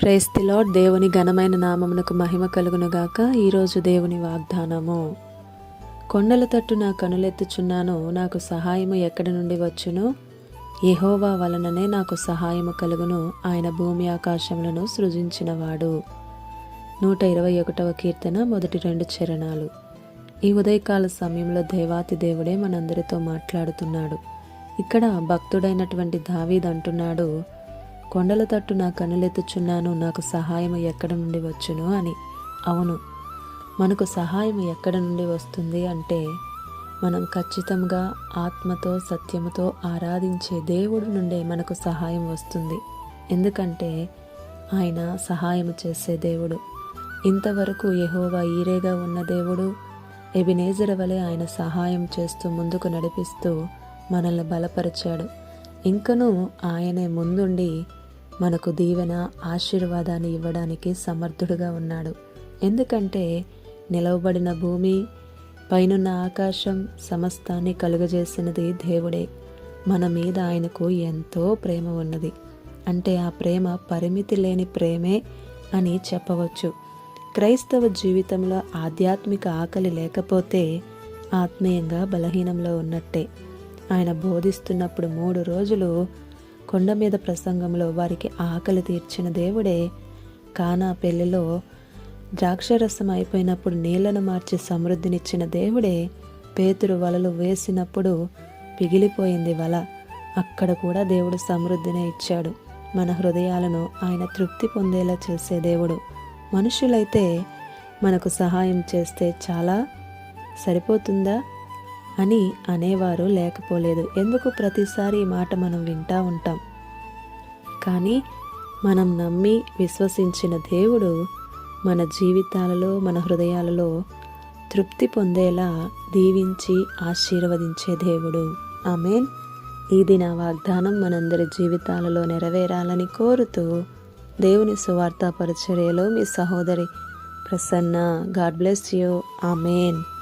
ప్రేస్తిలో దేవుని ఘనమైన నామమునకు మహిమ కలుగునుగాక. ఈరోజు దేవుని వాగ్దానము. కొండల తట్టు నా కనులెత్తుచున్నాను నాకు సహాయము ఎక్కడి నుండి వచ్చును? ఎహోవా వలననే నాకు సహాయము కలుగును ఆయన భూమి ఆకాశములను సృజించినవాడు. నూట ఇరవై ఒకటవ కీర్తన మొదటి రెండు చరణాలు. ఈ ఉదయకాల సమయంలో దేవాతి దేవుడే మనందరితో మాట్లాడుతున్నాడు. ఇక్కడ భక్తుడైనటువంటి దావీద్ అంటున్నాడు కొండల తట్టు నా కనులెత్తుచున్నాను నాకు సహాయం ఎక్కడ నుండి వచ్చును అని. అవును మనకు సహాయం ఎక్కడ నుండి వస్తుంది అంటే మనం ఖచ్చితంగా ఆత్మతో సత్యముతో ఆరాధించే దేవుడి నుండే మనకు సహాయం వస్తుంది. ఎందుకంటే ఆయన సహాయం చేసే దేవుడు. ఇంతవరకు యహోవా ఈరేగా ఉన్న దేవుడు ఎబినేజర వలె ఆయన సహాయం చేస్తూ ముందుకు నడిపిస్తూ మనల్ని బలపరిచాడు. ఇంకనూ ఆయనే ముందుండి మనకు దీవెన ఆశీర్వాదాన్ని ఇవ్వడానికి సమర్థుడుగా ఉన్నాడు. ఎందుకంటే నిలవబడిన భూమి పైనున్న ఆకాశం సమస్తాన్ని కలుగజేసినది దేవుడే. మన మీద ఆయనకు ఎంతో ప్రేమ ఉన్నది. అంటే ఆ ప్రేమ పరిమితి లేని ప్రేమే అని చెప్పవచ్చు. క్రైస్తవ జీవితంలో ఆధ్యాత్మిక ఆకలి లేకపోతే ఆత్మీయంగా బలహీనంలో ఉన్నట్టే. ఆయన బోధిస్తున్నప్పుడు మూడు రోజులు కొండ మీద ప్రసంగంలో వారికి ఆకలి తీర్చిన దేవుడే. కానా పెళ్ళిలో ద్రాక్షరసం అయిపోయినప్పుడు నీళ్ళను మార్చి సమృద్ధినిచ్చిన దేవుడే. పేతురు వలలు వేసినప్పుడు పిగిలిపోయింది వల. అక్కడ కూడా దేవుడు సమృద్ధినే ఇచ్చాడు. మన హృదయాలను ఆయన తృప్తి పొందేలా చేసే దేవుడు. మనుషులైతే మనకు సహాయం చేస్తే చాలా సరిపోతుందా? అని అనేవారు లేకపోలేదు. ఎందుకు ప్రతిసారి ఈ మాట మనం వింటా ఉంటాం? కానీ మనం నమ్మి విశ్వసించిన దేవుడు మన జీవితాలలో మన హృదయాలలో తృప్తి పొందేలా దీవించి ఆశీర్వదించే దేవుడు. ఆమెన్. ఇది నా వాగ్దానం మనందరి జీవితాలలో నెరవేరాలని కోరుతూ దేవుని సువార్త పరిచర్యలో మీ సహోదరి Prasanna God bless you. Amen.